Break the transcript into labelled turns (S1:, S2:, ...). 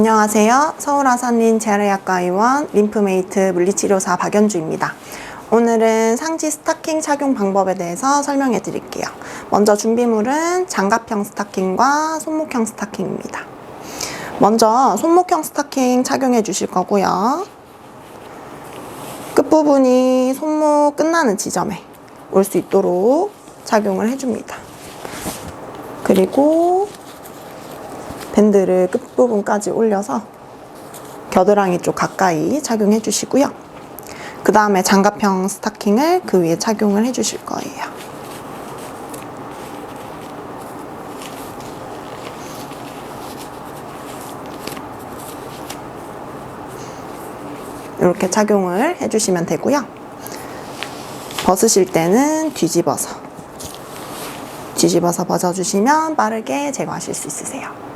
S1: 안녕하세요. 서울아산린 재활의학과 의원 림프메이트 물리치료사 박연주입니다. 오늘은 상지 스타킹 착용 방법에 대해서 설명해 드릴게요. 먼저 준비물은 장갑형 스타킹과 손목형 스타킹입니다. 먼저 손목형 스타킹 착용해 주실 거고요. 끝부분이 손목 끝나는 지점에 올 수 있도록 착용을 해줍니다. 그리고 밴드를 끝부분까지 올려서 겨드랑이 쪽 가까이 착용해 주시고요. 그 다음에 장갑형 스타킹을 그 위에 착용을 해 주실 거예요. 이렇게 착용을 해주시면 되고요. 벗으실 때는 뒤집어서 뒤집어서 벗어주시면 빠르게 제거하실 수 있으세요.